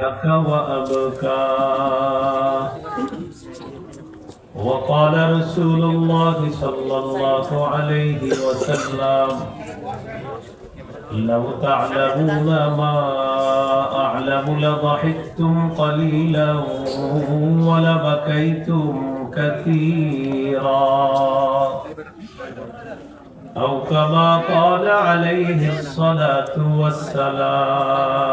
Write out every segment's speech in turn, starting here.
لك وأبكى وقال رسول الله صلى الله عليه وسلم لو تعلمون ما أعلم لضحكتم قليلا ولبكيتم كثيرا. أو كما قال عليه الصلاة والسلام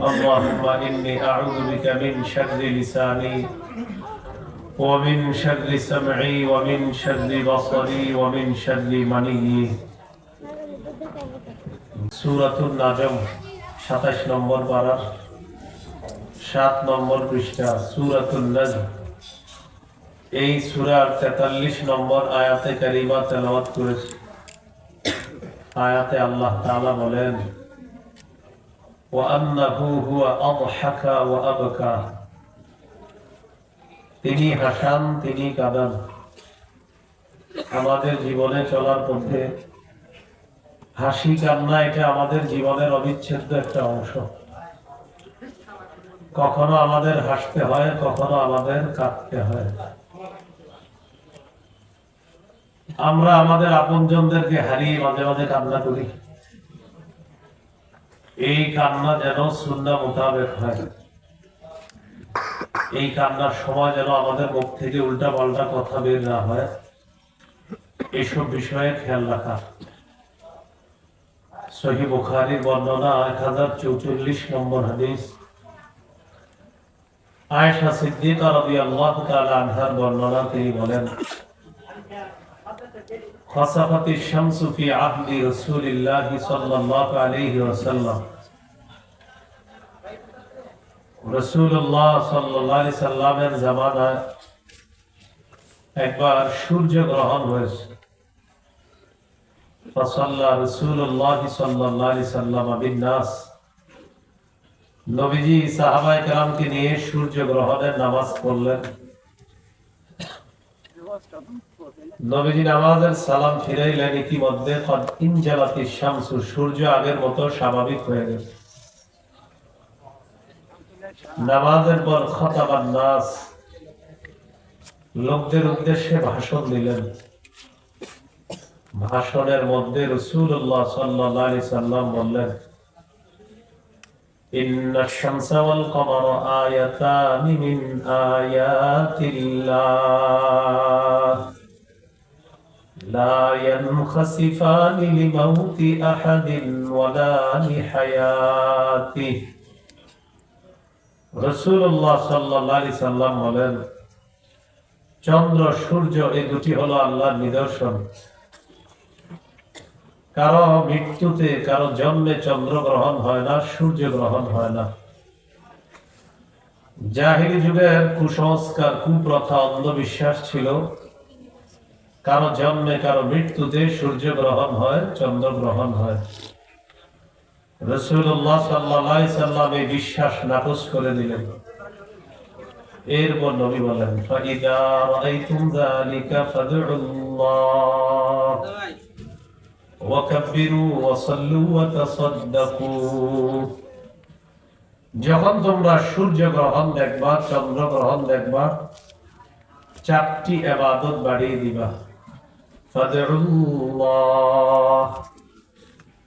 اللهم إني أعوذ بك من شر لساني ومن شر سمعي ومن شر بصري ومن شر مني সুরাতুল নাজম সাতাশ নম্বর পাড়ার সাত নম্বর পৃষ্ঠা সুরাতুল নাজম এই সুরার তেতাল্লিশ নম্বর আয়াতে কারিমা তেলাওয়াত করেছে আয়াতে আল্লাহ তাআলা বলেন وأنه هو أضحك وأبكى তিনি হাসান তিনি কাঁদান আমাদের জীবনে চলার পথে হাসি কান্না এটা আমাদের জীবনের অবিচ্ছেদ্য একটা অংশ কখনো আমাদের হাসতে হয় কখনো আমাদের কাঁদতে হয় আমরা আমাদের আপনজনদেরকে হারিয়ে মাঝে মাঝে কান্না করি এই কান্না যেন সুন্না মোতাবেক হয়। এই কান্নার সময় যেন আমাদের মুখ থেকে উল্টা পাল্টা কথা বের না হয়। এইসব বিষয়ে খেয়াল রাখা। সহি বুখারির বর্ণনা এক হাজার চৌচল্লিশ নম্বর হাদিস। আয়েশা সিদ্দিকা রাদিয়াল্লাহু তাআলা আনহার বর্ণনা তিনি বলেন خسفت الشمس في عهد رسول الله صلى الله عليه وسلم রসুল্লাহ সাল্লাহ সাল্লামের জামানায় একবার সূর্য গ্রহণ হয়েছে ফসল্লা রসুল্লাহ সাল্লাহ সাল্লাম বিন্যাস নবীজি সাহাবাই কালামকে নিয়ে সূর্য গ্রহণের নামাজ পড়লেন নবীজি সালাম ফিরাইলেন ইতিমধ্যে শামসু সূর্য আগের মতো স্বাভাবিক হয়ে নামাজের পর নাস। লোকদের উদ্দেশ্যে ভাষণ দিলেন। ভাষণের মধ্যে রসুল্লাহ সাল্লি সাল্লাম বললেন, ইন্না মিন আয়াতিল্লাহ। لا ينخسفان لموت أحد ولا لحياته রসুল্লাহ সাল্লাহ সাল্লাম বলেন চন্দ্র সূর্য এই দুটি হলো আল্লাহর নিদর্শন কারো মৃত্যুতে কারো জন্মে চন্দ্র গ্রহণ হয় না সূর্য গ্রহণ হয় না জাহিরি যুগের কুসংস্কার কুপ্রথা অন্ধবিশ্বাস ছিল কারও জন্মে, কারও মৃত্যুতে সূর্য গ্রহণ হয় চন্দ্র গ্রহণ হয় রসুল্লাহ সাল্লাহ সাল্লাম এই বিশ্বাস নাকচ করে দিলেন। এরপর নবী বলেন যখন তোমরা সূর্য গ্রহণ দেখবা চন্দ্র গ্রহণ দেখবা, চারটি আবাদত বাড়িয়ে দিবা।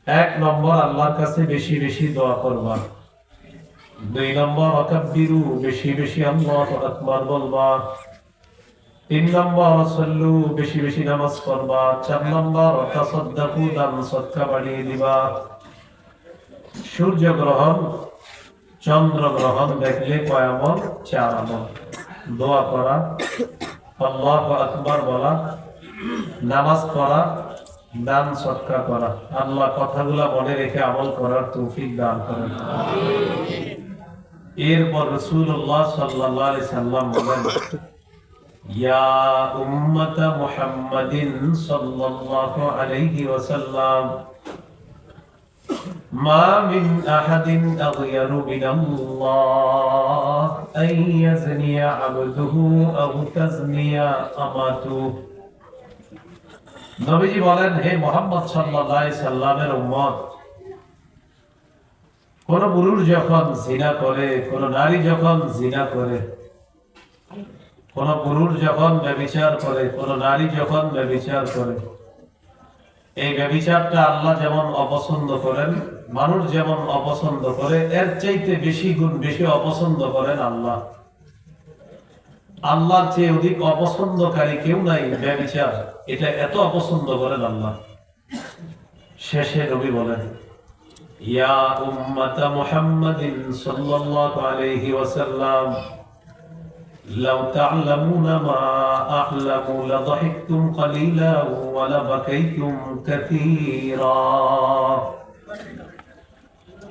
এক নম্বর আল্লাহর কাছে বেশি বেশি দোয়া করবা। দুই নম্বর অকাব্বিরু বেশি বেশি আল্লাহ আকবার বলবা। তিন নম্বর সল্লু বেশি বেশি নামাজ পড়বা। চার নম্বর তাসাদ্দাকু দান সদকা বাড়িয়ে দিবা। সূর্য গ্রহণ, চন্দ্র গ্রহণ দেখলে কয় আমল? চার আমল। দোয়া করা আল্লাহ আকবার বলা নামাজ পড়া, দান সৎকার করা। আল্লাহ কথাগুলা মনে রেখে আমল করার তৌফিক দান করেন। এরপর রসুল্লাহ সাল্লাহ সাল্লাম বলেন, ইয়া উম্মতা মুহাম্মাদিন সাল্লাল্লাহু আলাইহি ওয়াসাল্লাম, মা মিন আহাদিন আগয়ারু মিনাল্লাহ, আন ইয়াজনিয়া আবদুহু আও তাজনিয়া আমাতুহু। নবীজি বলেন, হে মোহাম্মদ সাল্লাল্লাহু সাল্লামের উম্মত, কোন পুরুষ যখন জিনা করে, কোন নারী যখন জিনা করে, কোন পুরুষ যখন ব্যভিচার করে, কোন নারী যখন ব্যভিচার করে, এই ব্যভিচারটা আল্লাহ যেমন অপছন্দ করেন, মানুষ যেমন অপছন্দ করে, এর চাইতে বেশি গুণ বেশি অপছন্দ করেন আল্লাহ। আল্লাহর চেয়ে অধিক অপছন্দকারী কেউ নাই, ব্যবচার। এটা এত অপছন্দ করেন আল্লাহ। শেষে নবী বলেন, ইয়া উম্মাতা মুহাম্মাদিন সাল্লাল্লাহু আলাইহি ওয়াসাল্লাম, লাউ তা'লামুনা মা আ'লামু লাযহিকতুম কলিলা ওয়া লাবাকাইতুম কাসীরা।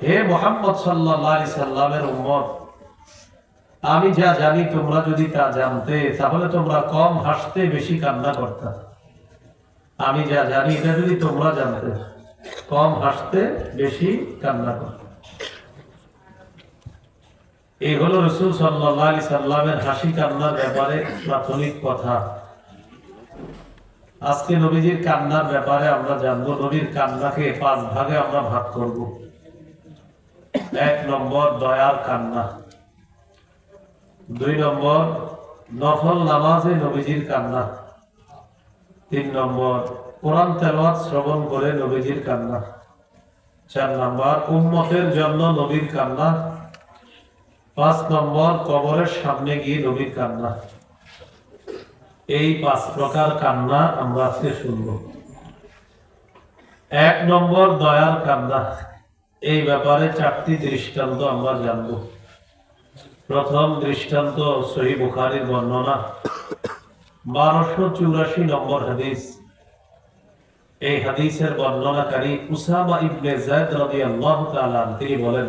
হে মুহাম্মদ সাল্লাল্লাহু আলাইহি সাল্লামের উম্মত আমি যা জানি, তোমরা যদি তা জানতে, তাহলে তোমরা কম হাসতে, বেশি কান্না করতে। আমি যা জানি, এটা যদি তোমরা জানতে, কম হাসতে, বেশি কান্না করতে। এই হলো রসুল সাল্লাহ সাল্লামের হাসি কান্নার ব্যাপারে প্রাথমিক কথা। আজকে নবীজির কান্নার ব্যাপারে আমরা জানব, নবীর কান্নাকে পাঁচ ভাগে আমরা ভাগ করব। এক নম্বর, দয়ার কান্না। দুই নম্বর, নফল নামাজে নবীজির কান্না। তিন নম্বর, কোরআন তেলাওয়াত শ্রবণ করে নবীজির কান্না। চার নম্বর, উম্মতের জন্য নবীর কান্না। পাঁচ নম্বর, কবরের সামনে গিয়ে নবীর কান্না। এই পাঁচ প্রকার কান্না আমরা আজকে শুনব। এক নম্বর, দয়ার কান্না। এই ব্যাপারে চারটি দৃষ্টান্ত আমরা জানব। প্রথম দৃষ্টান্ত সহি বুখারির বর্ণনা বারোশো চুরাশি নম্বর হাদিস এই হাদিসের বর্ণনাকারী উসামা ইবনে জায়দ রাদিয়াল্লাহু তাআলা তিনি বলেন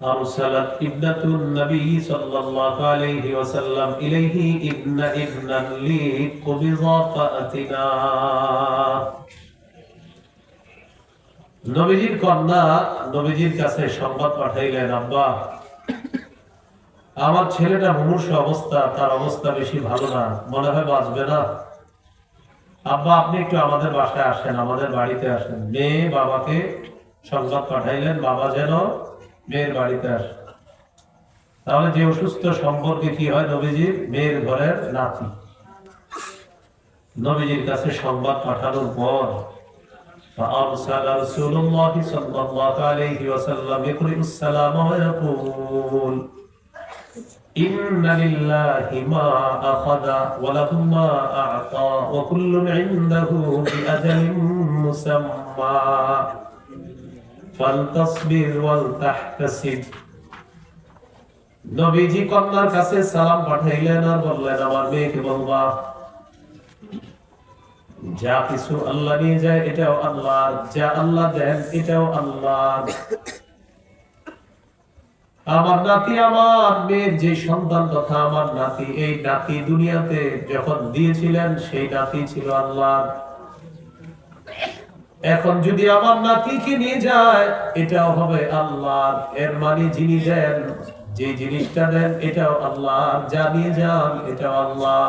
أرسلت ابنة النبي صلى الله عليه وسلم إليه ابن ابنا لي قبض فأتنا নবীজির কন্যা নবীজির কাছে সংবাদ পাঠাইলেন আব্বা আমার ছেলেটা মুমূর্ষ অবস্থা তার অবস্থা বেশি ভালো না মনে হয় বাঁচবে না আব্বা আপনি একটু আমাদের বাসায় আসেন আমাদের বাড়িতে আসেন মেয়ে বাবাকে সংবাদ পাঠাইলেন বাবা যেন মেয়ের বাড়িতে আসে তাহলে যে অসুস্থ সম্পর্কে কি হয় নবীজির মেয়ের ঘরের নাতি নবীজির কাছে সংবাদ পাঠানোর পর فأرسل رسول الله صلى الله عليه وسلم يقرئ السلام ويقول إن لله ما أخذ وله ما أعطى وكل عنده بأجل مسمى فلتصبر ولتحتسب নবীজি কন্যার কাছে সালাম পাঠাইলেন আর বললেন আমার মেয়েকে বলবা যা কিছু আল্লাহ নিয়ে যায় এটাও আল্লাহ যা আল্লাহ দেন এটাও আল্লাহ আমার নাতি আমার মেয়ের যে সন্তান তথা আমার নাতি, এই নাতি দুনিয়াতে যখন দিয়েছিলেন, সেই নাতি ছিল আল্লাহ এখন যদি আমার নাতিকে নিয়ে যায়, এটাও হবে আল্লাহ এর মানে যিনি দেন, যে জিনিসটা দেন, এটাও আল্লাহ যা নিয়ে যান, এটাও আল্লাহ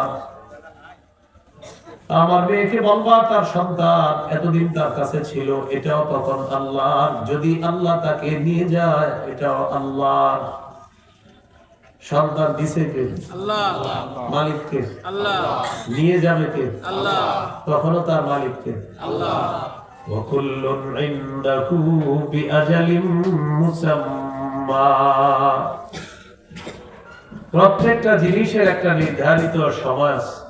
আমার মেয়েকে বলবা তার সন্তান এতদিন তার কাছে ছিল এটাও তখন আল্লাহ যদি আল্লাহ তাকে নিয়ে যায় এটাও আল্লাহ সন্তান দিছে কে মালিককে নিয়ে যাবে কে তখনও তার মালিককে وكل عنده بأجل مسمى প্রত্যেকটা জিনিসের একটা নির্ধারিত সময় আছে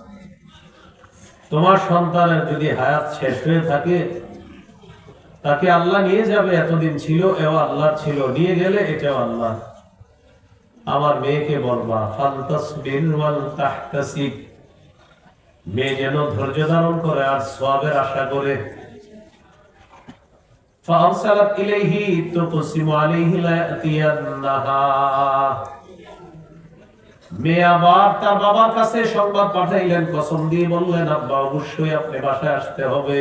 তোমার সন্তানের যদি হায়াত শেষ হয়ে থাকে তাকে আল্লাহ নিয়ে যাবে এতদিন ছিল এও আল্লাহ ছিল নিয়ে গেলে এটাও আল্লাহ আমার মেয়েকে বলবা ফান্তাসবির ওয়াল তাহতাসিব মেয়ে যেন ধৈর্য ধারণ করে আর সওয়াবের আশা করে فأرسلت إليه تقسم عليه ليأتينها মেয়ে আবার তার বাবার কাছে সংবাদ পাঠাইলেন কসম দিয়ে বললেন আব্বা অবশ্যই আপনি বাসায় আসতে হবে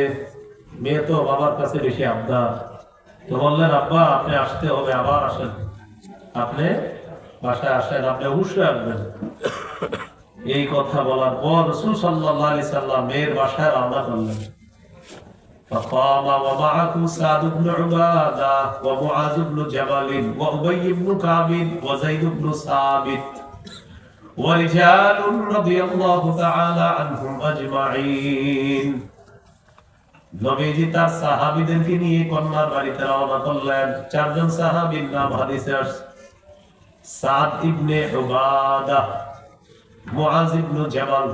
মেয়ে তো বাবার কাছে বেশি আবদার তো বললেন আব্বা আপনি আসতে হবে আবার আসেন আপনি বাসায় আসেন আপনি অবশ্যই আসবেন এই কথা বলার পর রসুল সাল্লাহ আলি সাল্লাম মেয়ের বাসায় রওনা করলেন فقام ومعه سعد بن عبادة ومعاذ بن جبل وأبي بن كعب وزيد بن ثابت ورجال رضي الله تعالى عنهم أجمعين নবীজি তার সাহাবীদেরকে নিয়ে কন্যার বাড়িতে রওনা করলেন চারজন সাহাবীর নাম হাদিসে আসছে সাদ ইবনে উবাদা মুআজ ইবনে জাবাল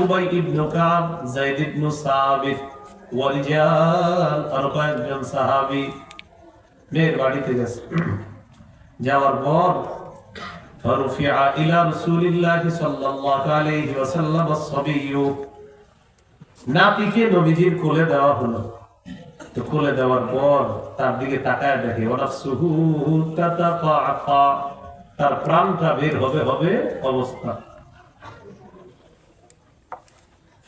উবাই ইবনে কাব যায়েদ ইবনে সাবিত ওয়ারিজাল আর কয়েকজন সাহাবী মেয়ের বাড়িতে গেছে যাওয়ার পর فرفع إلى رسول الله صلى الله عليه وسلم الصبي নাতিকে নবীজির কোলে দেওয়া হলো তো কোলে দেওয়ার পর তার দিকে তাকায় দেখে ওনাফসুহু তাতাফাআফা তার প্রাণটা বের হবে হবে অবস্থা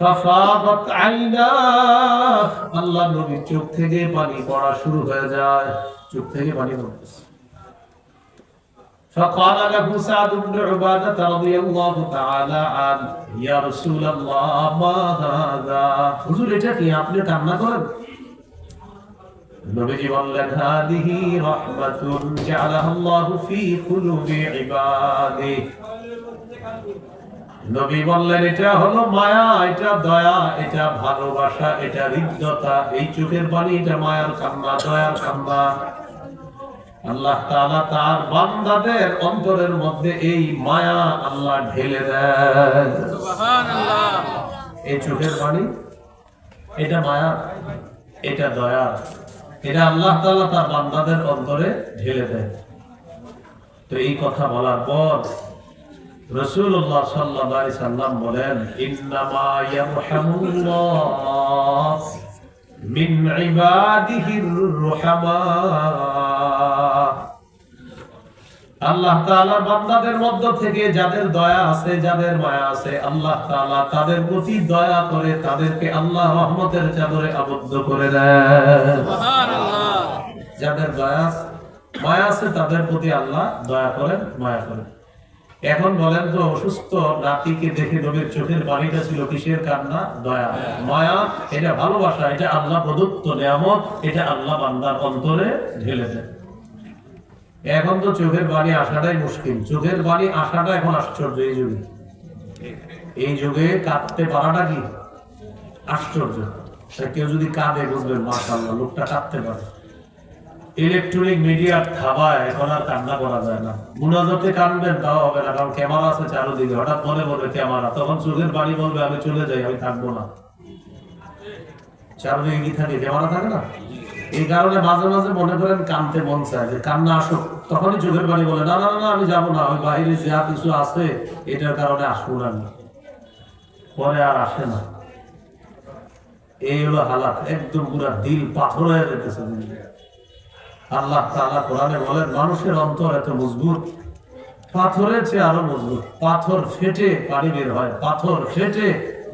ফাফাদাত আইনাহ আল্লাহ নবীর চোখ থেকে পানি পড়া শুরু হয়ে যায় চোখ থেকে পানি পড়তেছে فقال له سعد بن عبادة رضي الله تعالى عنه يا رسول الله ما هذا হুজুর এটা কি আপনি কান্না করেন নবীজি বললেন হাদিহি রাহমাতুন জাআলাহু আল্লাহু ফি কুলুবি ইবাদি নবী বললেন এটা হলো মায়া এটা দয়া এটা ভালোবাসা এটা হৃদ্যতা এই চোখের পানি এটা মায়ার কান্না দয়ার কান্না আল্লাহ তাআলা তার বান্দাদের অন্তরের মধ্যে এই মায়া আল্লাহ ঢেলে দেন। এই চোখের পানি এটা মায়া এটা দয়া এটা আল্লাহ তাআলা তার বান্দাদের অন্তরে ঢেলে দেয় তো এই কথা বলার পর রাসূলুল্লাহ সাল্লাল্লাহু আলাইহি সাল্লাম বলেন ইন্নামা ইয়ারহামুল্লাহ। মিন ইবাদিহির রুহামা। আল্লাহ তাআলা বান্দাদের মধ্য থেকে যাদের দয়া আছে যাদের মায়া আছে আল্লাহ তাআলা তাদের প্রতি দয়া করে তাদেরকে আল্লাহ রহমতের চাদরে আবদ্ধ করে দেন। যাদের দয়া মায়া আছে তাদের প্রতি আল্লাহ দয়া করেন মায়া করেন। এখন বলেন তো, অসুস্থ নাতিকে দেখে নবীর চোখের পানিটা ছিল কিসের কান্না? দয়া। মায়া, এটা ভালোবাসা, এটা আল্লাহ প্রদত্ত নিয়ামত, এটা আল্লাহ বান্দার অন্তরে ঢেলে দেয়। এখন তো চোখের বাড়ি আসাটাই মুশকিল। চোখের বাড়ি আসাটা এখন আশ্চর্য, এই যুগে। এই যুগে কাঁদতে পারাটা কি? আশ্চর্য। কেউ যদি কাঁদে, বুঝবেন, মাশাআল্লাহ, লোকটা কাঁদতে পারে। ইলেকট্রনিক মিডিয়ার থাবায় এখন আর কান্না করা যায় না। মুনাজাতে কানবেন তাও হবে না কারণ ক্যামেরা আছে চারোদিকে। হঠাৎ মনে পড়বে ক্যামেরা। তখন চোখের বাড়ি বলবে আমি চলে যাই আমি থাকব না। চারোদিকে কি থাকে? ক্যামেরা থাকে না? এই কারণে মাঝে মাঝে মনে করেন কানতে মন চায় যে কান্না আসুক। তখনই চোখের বাড়ি বলে না না না, আমি যাব না ওই বাইরে যা কিছু আছে এটার কারণে আসব না পরে আর আসে না। এই হলো হালাত একদম পুরা দিল পাথর হয়ে যেতেছে। আল্লাহ তাআলা কোরআনে বলেন মানুষের অন্তর এত মজবুত পাথরের চেয়ে আরও মজবুত। পাথর ফেটে পানি বের হয় পাথর ফেটে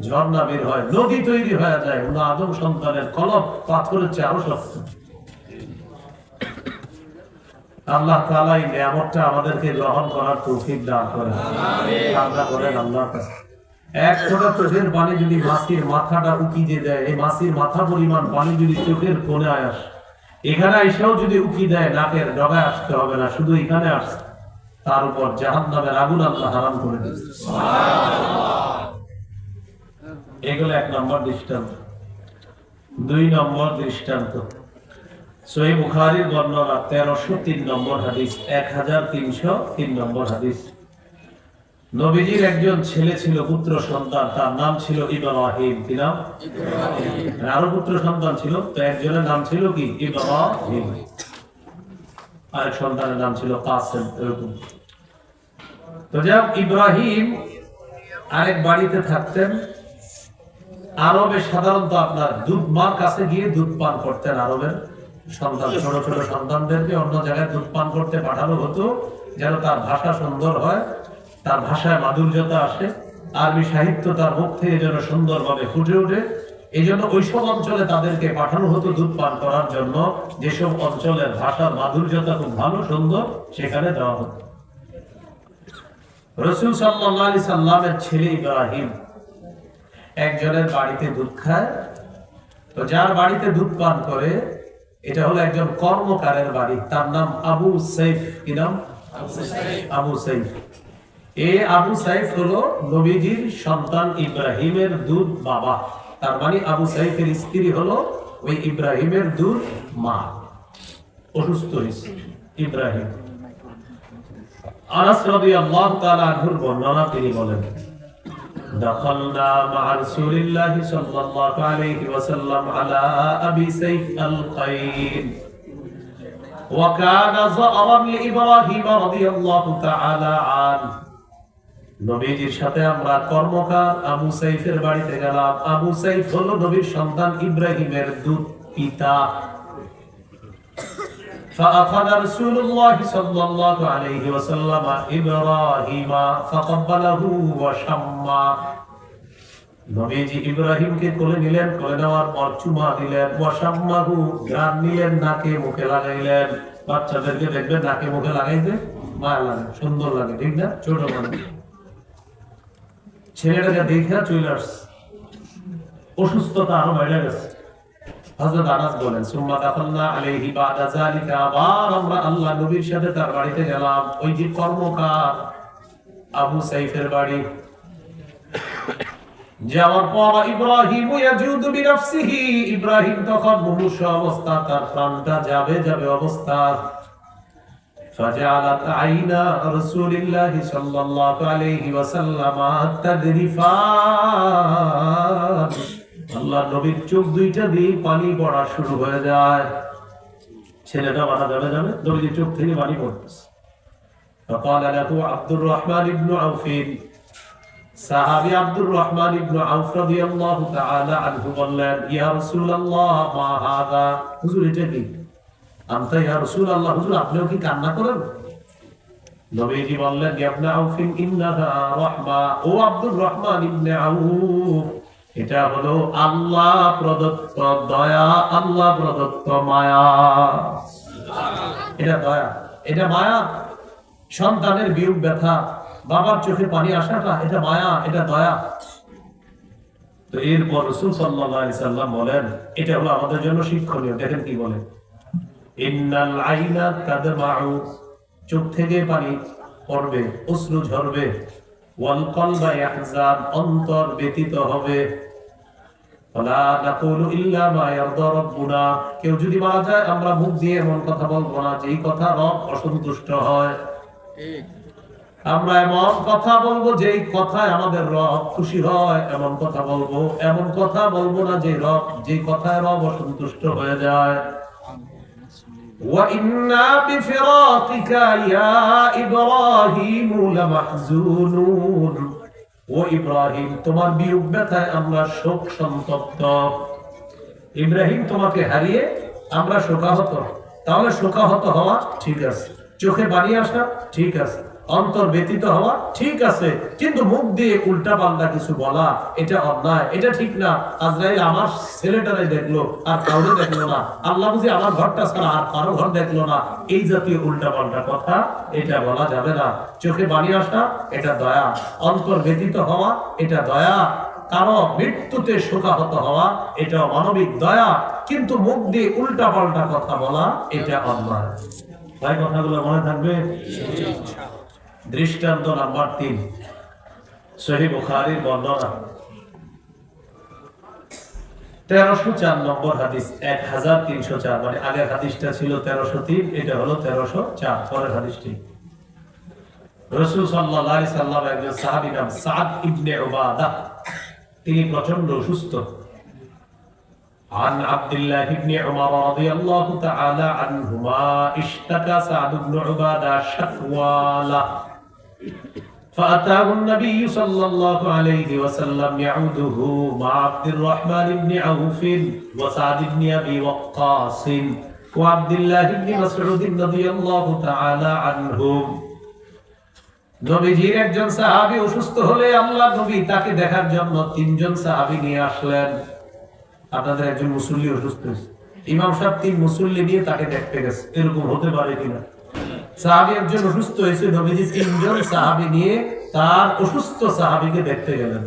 ঝর্ণা বের হয় নদী তৈরি হয়ে যায় আদম সন্তানের কলম পাথরের চেয়ে আরও শক্ত। আল্লাহ তাআলা এই নিয়ামতটা আমাদেরকে গ্রহণ করার তৌফিক দান করেন। আমরা করেন আল্লাহর কাছে। এক ফোঁটা চোখের পানি যদি মাছির মাথাটা উকি দিয়ে দেয় এই মাছির মাথা পরিমাণ পানি যদি চোখের কোণে আসে এখানে এসেও যদি উকি দেয়, নাকের ডগায় আসতে হবে না, শুধু এখানে আসছে তার উপর জাহান নামের আগুন আল্লাহ হারাম করে দিচ্ছে এগুলো এক নম্বর দৃষ্টান্ত। দুই নম্বর দৃষ্টান্ত। সহি বুখারীর বর্ণনা তেরোশো তিন নম্বর হাদিস, এক হাজার তিনশো তিন নম্বর হাদিস। নবীজির একজন ছেলে ছিল পুত্র সন্তান তার নাম ছিল ইব্রাহিম। কি নাম? আরও পুত্র সন্তান ছিল? তো একজনের নাম ছিল কি? ইব্রাহিম। আরেক সন্তানের নাম ছিল কাসেম এরকম। তো যাক ইব্রাহিম আরেক বাড়িতে থাকতেন। আরবে সাধারণত আপনার দুধ মার কাছে গিয়ে দুধ পান করতেন আরবের সন্তান ছোট ছোট সন্তানদেরকে অন্য জায়গায় দুধ পান করতে পাঠানো হতো যেন তার ভাষা সুন্দর হয়। তার ভাষায় মাধুর্যতা আসে আরবি সাহিত্য তার মুখ থেকে যেন সুন্দরভাবে ফুটে ওঠে। এই জন্য ওইসব অঞ্চলে তাদেরকে পাঠানো হতো দুধ পান করার জন্য। যেসব অঞ্চলের ভাষার মাধুর্যতা খুব ভালো সুন্দর সেখানে দেওয়া হতো। রসুল সাল্লাহ আলি সাল্লামের ছেলে ইব্রাহিম একজনের বাড়িতে দুধ খায়। তো যার বাড়িতে দুধ পান করে এটা হলো একজন কর্মকারের বাড়ি তার নাম আবু সাইফ। কি নাম? আবু সাইফ। এ আবু সাইফ হলো নবীজির সন্তান ইব্রাহিমের দুধ বাবা তার মানে আবু সাইফের স্ত্রী হলো ওই ইব্রাহিমের দুধ মা অসুস্থ হয়েছে ইব্রাহিম আনাস রাদিয়াল্লাহু তাআলা আনহুর বর্ণনা তিনি বলেন دخلنا مع رسول الله صلى الله عليه وسلم على أبي سيف القين وكان زأرا لإبراهيم رضي الله تعالى عنه নবীজির সাথে আমরা কর্মকার আবু সাইফের বাড়িতে গেলাম আবু সাইফ হলো নবীর সন্তান ইব্রাহিমের দুধ পিতা فأخذ رسول الله صلى الله عليه وسلم إبراهيم فقبله وشمى নবীজি ইব্রাহিমকে কোলে নিলেন কোলে নেওয়ার পর চুমা দিলেন ওয়াসাম্মাহু গ্রাম নিলেন নাকে মুখে লাগাইলেন বাচ্চাদেরকে দেখবেন নাকে মুখে লাগাইতে মায়া লাগে সুন্দর লাগে ঠিক না ছোট মানুষ ছেলেটাকে দেখে চলে আসছে অসুস্থতা আরও বেড়ে গেছে। আনাস বলেন, সুম্মা আলাইহি বাদা যালিকা, আবার আমরা আল্লাহ নবীর সাথে তার বাড়িতে গেলাম। ওই যে কর্মকার আবু সাইফের বাড়ি। যাওয়ার পর ইব্রাহিম ইয়াজুদু ইব্রাহিম তখন মুমূর্ষ অবস্থা তার প্রাণটা যাবে যাবে অবস্থা فجعلت عينا رسول الله صلى الله عليه وسلم تذرفان আল্লাহ নবীর চোখ দুইটা দিয়ে পানি পড়া শুরু হয়ে যায় ছেলেটা মাথা যাবে যাবে নবীর চোখ থেকে পানি পড়তেছে فقال له عبد الرحمن بن عوف সাহাবী আব্দুর রহমান ইবনে আউফ রাদিয়াল্লাহু তাআলা আনহু বললেন ইয়া রাসূলুল্লাহ মা হাদা হুজুর এটা কি আপনিও কি কান্না করেন? নবীজি বললেন এটা হলো আল্লাহ প্রদত্ত দয়া, আল্লাহ প্রদত্ত মায়া। এটা দয়া, এটা মায়া। সন্তানের বিয়োগ ব্যথা, বাবার চোখে পানি আসাটা, এটা মায়া, এটা দয়া। তো এরপর রসুল সাল্লাম বলেন, এটা হলো আমাদের জন্য শিক্ষণীয়। দেখেন কি বলে। ইন্নাল আইনা তাদমাউ। চোখ থেকে পানি পড়বে অশ্রু ঝরবে। ওয়াল কলবা ইয়াহজান অন্তর ব্যতীত হবে। ওয়ালা নাকুলু ইল্লা মা ইয়ারদা রাব্বুনা। কেউ যদি মারা যায় আমরা মুখ দিয়ে এমন কথা বলব না যেই কথা রব অসন্তুষ্ট হয়। আমরা এমন কথা বলব যেই কথায় আমাদের রব খুশি হয়। এমন কথা বলব এমন কথা বলব না যে রব যে কথায় রব অসন্তুষ্ট হয়ে যায়। وإنا بفراقك يا إبراهيم لمحزونون ও ইব্রাহিম তোমার বিয়োগ ব্যথায় আমরা শোক সন্তপ্ত ইব্রাহিম তোমাকে হারিয়ে আমরা শোকাহত তাহলে শোকাহত হওয়া ঠিক আছে চোখে পানি আসা ঠিক আছে অন্তর ব্যতীত হওয়া ঠিক আছে। কিন্তু মুখ দিয়ে উল্টা পাল্টা কিছু বলা, এটা অন্যায়, এটা ঠিক না। আজরাইল আমার ছেলেটারে দেখল, আর কাউরে দেখল না। আল্লাহ বুঝি আমার ঘরটা ছাড়া আর কারও ঘর দেখল না। এই জাতীয় উল্টা পাল্টা কথা, এটা বলা যাবে না। চোখে পানি আসা, এটা দয়া। অন্তর ব্যতীত হওয়া, এটা দয়া। কারও মৃত্যুতে শোকাহত হওয়া এটা মানবিক দয়া। কিন্তু মুখ দিয়ে উল্টা পাল্টা কথা বলা, এটা অন্যায়। তাই কথাগুলো মনে থাকবে? দৃষ্টান্ত নাম্বার তিন সহি বুখারির বর্ণনা তেরোশো চার নম্বর হাদিস এক হাজার তিনশো চার মানে আগের হাদিসটা ছিল তেরোশো তিন এটা হলো তেরোশো চার পরের হাদিসটি রসুল সাল্লাহ সাল্লাম একজন সাহাবি নাম সাদ ইবনে উবাদা তিনি প্রচন্ড অসুস্থ عن عبد الله بن عمر رضي الله تعالى عنهما اشتكى سعد بن عبادة شكوى له فأتاه النبي صلى الله عليه وسلم يعوده مع عبد الرحمن بن عوف وسعد بن أبي وقاص وعبد الله بن مسعود رضي الله تعالى عنهم নবীজির একজন সাহাবী অসুস্থ হলে আল্লাহ নবী তাকে দেখার জন্য তিনজন সাহাবী নিয়ে আসলেন আপনাদের একজন মুসল্লি অসুস্থ হয়েছে ইমাম সাহেব তিন মুসল্লি নিয়ে তাকে দেখতে গেছে এরকম হতে পারে কিনা সাহাবী একজন অসুস্থ হয়েছে, নবীজি তিনজন সাহাবী নিয়ে তার অসুস্থ সাহাবীকে দেখতে গেলেন।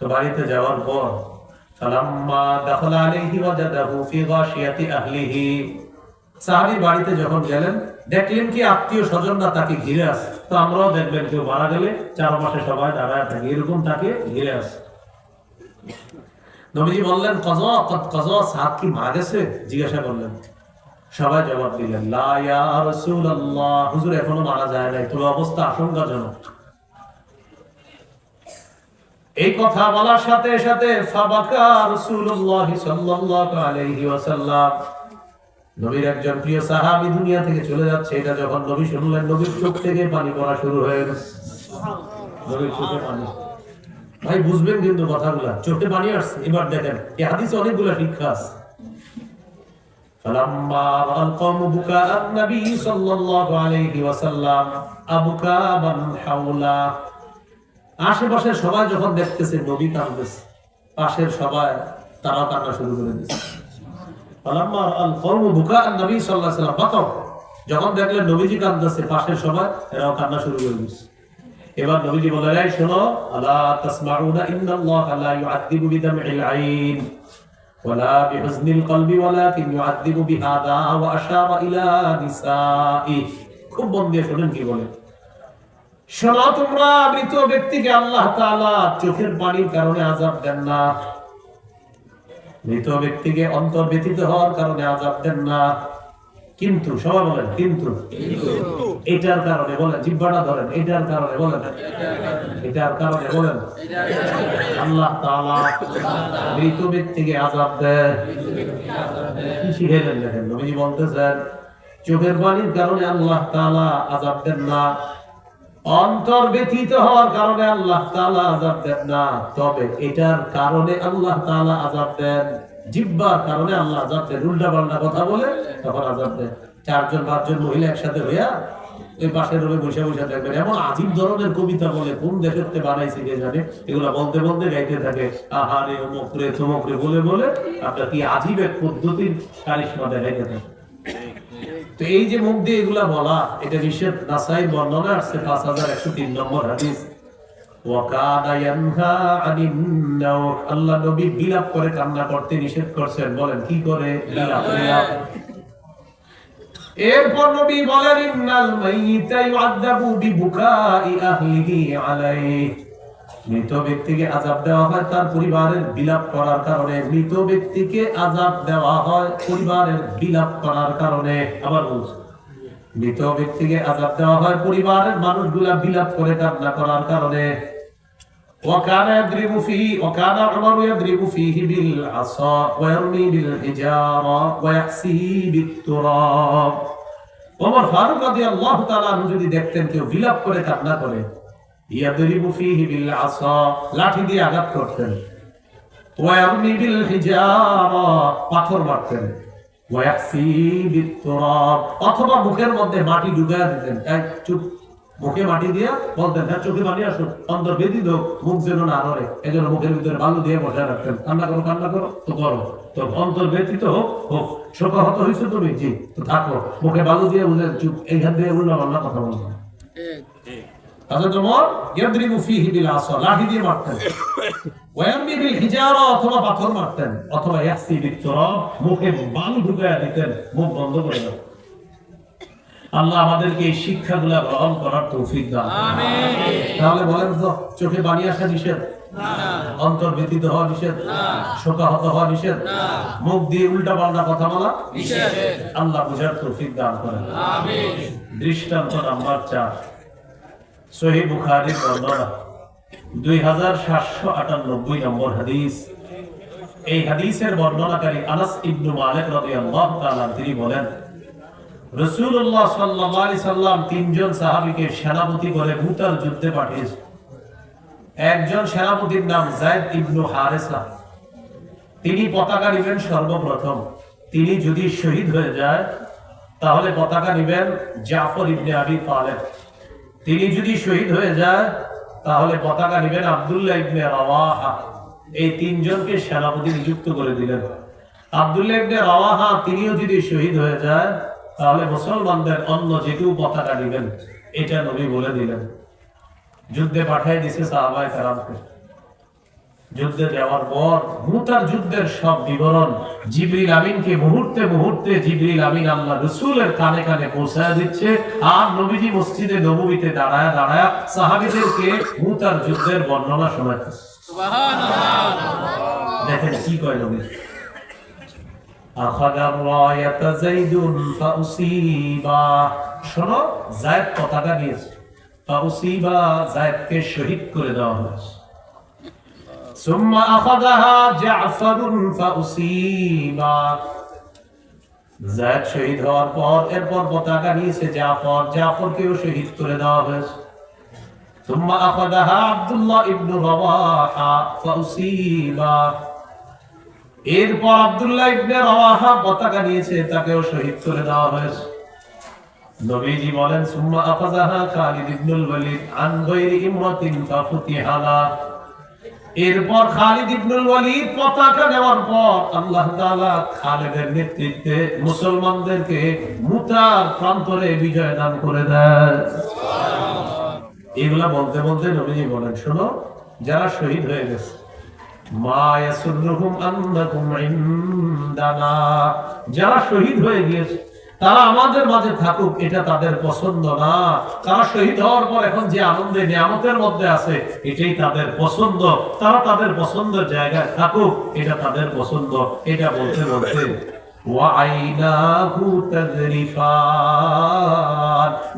তো বাড়িতে যাওয়ার পর ওয়াজাদাহু ফি গাশিয়াতি আহলিহি। সাহাবী বাড়িতে যখন গেলেন, দেখলেন কি আত্মীয় স্বজনরা তাকে ঘিরে আস তো আমরাও দেখবেন কেউ মারা গেলে চারপাশে সবাই দাঁড়ায় থাকে এরকম তাকে ঘিরে আসে নবীজি বললেন, কজ কজ সাত কি মারা গেছে? জিজ্ঞাসা করলেন। সবাই জবাব দিলেন হুজুর এখনও মারা যায় নাই, তোর অবস্থা আশঙ্কাজনক। এই কথা বলার সাথে সাথে, ফাবাকা রাসূলুল্লাহ সাল্লাল্লাহু আলাইহি ওয়াসাল্লাম, নবীর একজন প্রিয় সাহাবী দুনিয়া থেকে চলে যাচ্ছে। এটা যখন নবী শুনলেন, নবীর চোখ থেকে পানি পড়া শুরু হয়ে গেছে। নবীর চোখে পানি। ভাই, বুঝবেন কিন্তু কথাগুলা, চোখে পানি আসছে। এবার দেখেন এই হাদিসে অনেকগুলো শিক্ষা আছে। فلما رأى القوم بكاء النبي صلى الله عليه وسلم أبكى من حوله আশেপাশের সবাই যখন দেখতেছে নবী কাঁদতেছে পাশের সবাই তারা কান্না শুরু করে দিচ্ছে ফালাম্মা আল কওম বুকা নবী সাল্লাল্লাহু আলাইহি ওয়াসাল্লাম বাকাও যখন দেখলেন নবীজি কাঁদতেছে পাশের সবাই এরাও কান্না শুরু করে দিচ্ছে এবার নবীজি বললেন এই শোনো আলা তাসমাউনা ইন্নাল্লাহা লা ইউআযযিবু বিদামইল আইন ولا بحزن القلب ولكن يعذب بهذا واشار الى نسائه খুব মন দিয়ে শোনেন কি বলে শোনো তোমরা মৃত ব্যক্তিকে আল্লাহ তাআলা চোখের পানির কারণে আযাব দেন না মৃত ব্যক্তিকে অন্তর ব্যতীত হওয়ার কারণে আযাব দেন না কিন্তু সবাই বলেন কিন্তু। এটার কারণে বলেন জিব্বাটা ধরেন এটার কারণে বলেন। এটার কারণে বলেন। আল্লাহ তাআলা মৃত ব্যক্তিকে আযাব দেন। কি শিখাইলেন দেখেন নবীজি বলতেছেন চোখের পানির কারণে আল্লাহ তাআলা আযাব দেন না। অন্তর ব্যথিত হওয়ার কারণে আল্লাহ তাআলা আযাব দেন না। তবে এটার কারণে আল্লাহ তাআলা আযাব দেন। জিব্বার কারণে আল্লাহ আযাব দেন। উল্টা পাল্টা কথা বলে তখন আযাব দেন চারজন, পাঁচজন মহিলা একসাথে হইয়া ওই পাশের রুমে বসে বসে দেখবেন এমন আজীব ধরনের কবিতা বলে কোন দেশের থেকে বানাইছে কে জানে? এগুলা বলতে বলতে গাইতে থাকে আহারে অমুকরে তমুকরে বলে বলে আপনার কি আজীব এক পদ্ধতির কারিশমা দেখাইতে থাকে। তো এই যে মুখ দিয়ে এগুলা বলা, এটা নিষেধ। নাসাই বর্ণনা আসছে পাঁচ হাজার একশো তিন নম্বর হাদিস। আল্লাহ নবী বিলাপ করে কান্না করতে নিষেধ করছেন। বলেন, কি করে? এরপর নবী বলেন ইন্নাল মাইয়িতা ইউআযাবু বিবুকাই আহলিহি আলাইহি মৃত ব্যক্তিকে আজাব দেওয়া হয় তার পরিবারের বিলাপ করার কারণে মৃত ব্যক্তিকে আজাব দেওয়া হয় পরিবারের বিলাপ করার কারণে আবার বলছি মৃত ব্যক্তিকে আজাব দেওয়া হয় পরিবারের মানুষগুলা বিলাপ করে কান্না করার কারণে وكان يضرب فيه وكان عمر يضرب فيه بالعصا ويرمي بالحجارة ويحسي بالتراب ওমর ফারুক রাদিয়াল্লাহু তাআলা তালা যদি দেখতেন, কেউ বিলাপ করে, কান্না করে, ইয়াদরিবু ফীহি বিল আসা লাঠি দিয়ে আঘাত করতেন। ওয়া ইয়ারমি বিল পাথর মারতেন। ওয়া ইয়াহসি বিত অথবা মুখের মধ্যে মাটি ঢুকায়া দিতেন। তাই চুপ মুখে মাটি দিয়া বলতেন হ্যাঁ চোখে পানি আসুন অন্তর বেদি দো মুখ যেন না নড়ে। এই জন্য মুখের ভিতরে বালু দিয়ে বসে রাখতেন কান্না করো কান্না করো, তো করো। তো অন্তর ব্যতীত হোক হোক। শোকাহত হয়েছে তুমি? জি, তো থাকো। মুখে বালু দিয়ে বুঝে চুপ। এইখান দিয়ে উল্লা পাল্লা কথা বলব হযরত ওমর, ইয়াদরিবু ফীহি বিল আসা লাঠি দিয়ে মারতেন। ওয়ায়ারমি বিল হিজারা, অথবা পাথর মারতেন, অথবা ইয়াসি তুরাব, মুখে বালু ঢুকায়া দিতেন, মুখ বন্ধ করে দিতেন আল্লাহ আমাদেরকে এই শিক্ষাগুলা গ্রহণ করার তৌফিক দান তাহলে বলেন তো চোখে পানি আসা নিষেধ? অন্তর ব্যতীত হওয়া নিষেধ? শোকাহত হওয়া নিষেধ? মুখ দিয়ে উল্টা পাল্টা কথা বলা? আল্লাহ বুঝার তৌফিক দান করেন। দৃষ্টান্ত নাম্বার চার। সহি বুখারীর বর্ণনা। দুই হাজার সাতশো আটানব্বই নম্বর হাদিস। এই হাদিসের বর্ণনাকারী আনাস ইবনু মালিক রাদিয়াল্লাহু তাআলা তিনি বলেন রাসূলুল্লাহ সাল্লাল্লাহু আলাইহি সাল্লাম তিনজন সাহাবীকে সেনাপতি যুদ্ধে পাঠিয়েছে। একজন সেনাপতির নাম যায়েদ ইবনু হারেসা। তিনি পতাকা নেবেন সর্বপ্রথম। তিনি যদি শহীদ হয়ে যায়, তাহলে পতাকা নেবেন জাফর ইবনে আবি তালেব। তিনি যদি শহীদ হয়ে যায়, তাহলে পতাকা নেবেন আব্দুল্লাহ ইবনে রাওয়াহা। এই তিনজনকে সেনাপতি নিযুক্ত করে দিলেন। আব্দুল্লাহ ইবনে রাওয়াহা, তিনিও যদি শহীদ হয়ে যায় তাহলে মুসলমানদের অন্য যে কেউ পতাকা নেবেন এটা নবী বলে দিলেন। যুদ্ধে পাঠিয়ে দিছে সাহাবায়ে কেরামকে। যুদ্ধে যাওয়ার পর মুতার যুদ্ধের সব বিবরণ জিবরিল আমিনকে মুহূর্তে মুহূর্তে জিবরিল আমিন আল্লাহ রসুলের কানে কানে পৌঁছায় দিচ্ছে। আর নবীজি মসজিদে নবমীতে দাঁড়ায় দাঁড়ায় সাহাবিদেরকে মুতার যুদ্ধের বর্ণনা শোনাচ্ছে। দেখেন কি কয় নবী। আখাযা রায়াত যাইদুন ফাউসিবা শোনো যায়েদ পতাকা নিয়েছে ফাউসিবা যায়েদকে শহীদ করে দেওয়া হয়েছে ثم أخذها جعفر فأصيب জায়দ শহীদ হওয়ার পর এরপর পতাকা নিয়েছে জাফর জাফরকেও শহীদ করে দেওয়া হয়েছে ثم أخذها عبد الله ابن رواحة فأصيب এরপর আব্দুল্লাহ ইবনে রাওয়াহা পতাকা নিয়েছে, তাকেও শহীদ করে দেওয়া হয়েছে। নবীজি বলেন, সুম্মা আফাজাহা খালিদ ইবনুল ওয়ালিদ আন গায়রি ইমরাতিন ফাফুতিহালা। এরপর খালিদ ইবনুল ওয়ালিদ পতাকা নেওয়ার পর আল্লাহ তাআলা খালিদের নেতৃত্বে মুসলমানদেরকে মুতার প্রান্তরে বিজয় দান করে দেয় এগুলা বলতে বলতে নবীজি বলেন, শোনো, যারা শহীদ হয়ে গেছে যারা শহীদ হয়ে গিয়েছে, তারা আমাদের মাঝে থাকুক, এটা তাদের পছন্দ না। তারা শহীদ হওয়ার পর এখন যে আনন্দে, নিয়ামতের মধ্যে আছে, এটাই তাদের পছন্দ। তারা তাদের পছন্দের জায়গায় থাকুক, এটা তাদের পছন্দ। এটা বলতে বলতে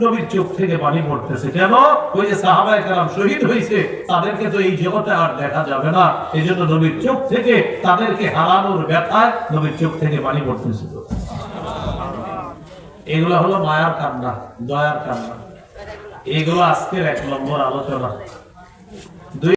নবীর চোখ থেকে পানি পড়তেছে। কেন? ওই যে শহীদ হয়েছে, তাদেরকে তো এই জগতে আর দেখা যাবে না। এই জন্য নবীর চোখ থেকে তাদেরকে হারানোর ব্যথায় নবীর চোখ থেকে পানি পড়তেছে। এগুলো হলো মায়ার কান্না, দয়ার কান্না। এগুলো আজকের এক নম্বর আলোচনা।